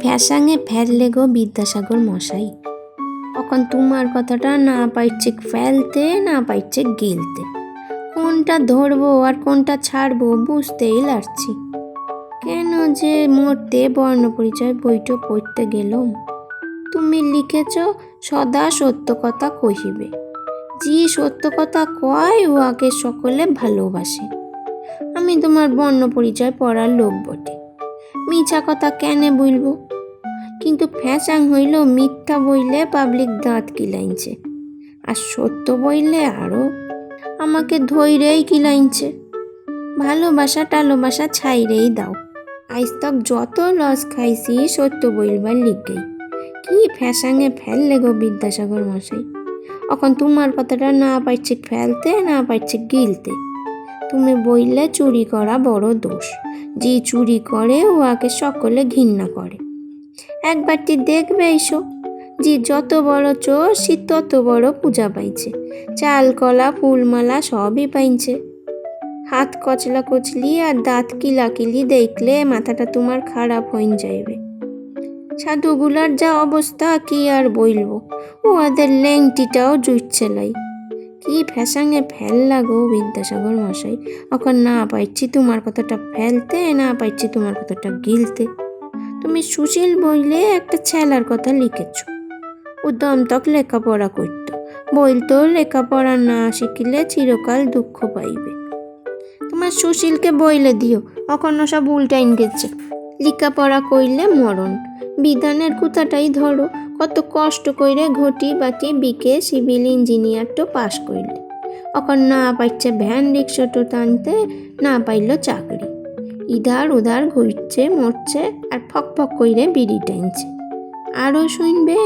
ফ্যাসাঙে ফেললে গো বিদ্যাসাগর মশাই। তখন তোমার কথাটা না পাইছে ফেলতে, না পাইছে গিলতে। কোনটা ধরবো আর কোনটা ছাড়বো বুঝতেই লাগছি কেন যে মরতে বর্ণ পরিচয় বইটা পড়তে গেলাম। তুমি লিখেছ, সদা সত্য কথা কহিবে। যে সত্য কথা কয় উহাকে সকলে ভালোবাসে। আমি তোমার বর্ণ পরিচয় পড়ার লোক বটে। মিছা কথা কেনে বলব? কিন্তু ফ্যাচাং হইল মিথ্যা বইলে পাবলিক দাঁত কিলাইছে আর সত্য বইলে আরও আমাকে ধৈরেই কিলাইছে ভালোবাসা টালোবাসা ছাইরেই দাও। আজ তক যত লস খাইছি সত্য বইলবার লিগেই কি ফ্যাসাঙে ফেললে গো বিদ্যাসাগর মশাই? এখন তোমার কথাটা না পাইছে ফেলতে, না পাইছে গিলতে। তুমি বইলে চুরি করা বড় দোষ। যে চুরি করে উহাকে সকলে ঘৃণা করে। একবারটি দেখবে এসো, যে যত বড় চোর, সে তত বড় পূজা পাইছে। চাল, কলা ফুলমালা সবই পাইছে। হাত কচলা কচলি আর দাঁত কিলাকিলি দেখলে মাথাটা তোমার খারাপ হয়ে যাইবে। সাধুগুলার যা অবস্থা, কি আর বলব ওদের ল্যাংটিটাও জুটছে লাই। কি ফ্যাসাঙে ফেললা গো বিদ্যাসাগর মশাই? এখন না পাইছি তোমার কথাটা ফেলতে, না পাইছি তোমার কথাটা গিলতে। তুমি সুশীল বইলে একটা ছেলার কথা লিখেছ। ও দমতক লেখাপড়া করত। বলতো লেখাপড়া না শিখিলে চিরকাল দুঃখ পাইবে। তোমার সুশীলকে বইলে দিও এখন সব উল্টাইন গেছে। লেখাপড়া কইলে মরণ। বিধানের কুতাটাই ধরো। কত কষ্ট কইরে ঘটি বাটি বিকে সিভিল ইঞ্জিনিয়ার তো পাশ করলে এখন না পাইছে ভ্যান রিক্সাটো টানতে, না পাইল চাকরি। ইধার উধার ঘুরছে, মরছে আর ফক ফক কইরে বিড়ি টানছে। আরও শুনবে?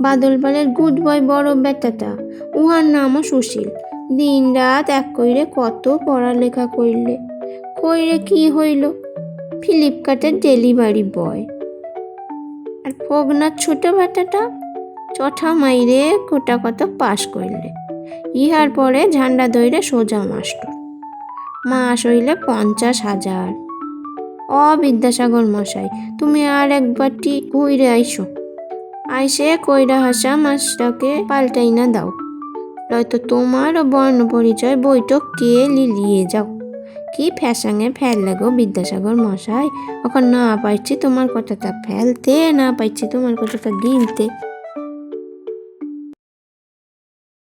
বাদলপালের গুড বয় বড় বেটাটা উহার নামও সুশীল। দিন রাত এক কইরে কত পড়ালেখা কইলে। কইরে কি হইল? ফ্লিপকার্টের ডেলিভারি বয়। আর ফগনার ছোট বেটাটা চঠা মাইরে কোটা কত পাশ করলে। ইহার পরে ঝান্ডা ধইরে সোজা মাস্টার মাস হইলে পঞ্চাশ হাজার। অ বিদ্যাসাগর মশাই, তুমি আর একবারটি ঘুরে আইসো। আইসে কইরা হাসা, মাসটাকে পাল্টাই না দাও। নয়তো তোমার বর্ণ পরিচয় বইটো কে লিলিয়ে যাও। কি ফ্যাসাঙে ফেললে গো বিদ্যাসাগর মশাই? এখন না পাইছি তোমার কথাটা ফেলতে, না পাইছি তোমার কথাটা গিলতে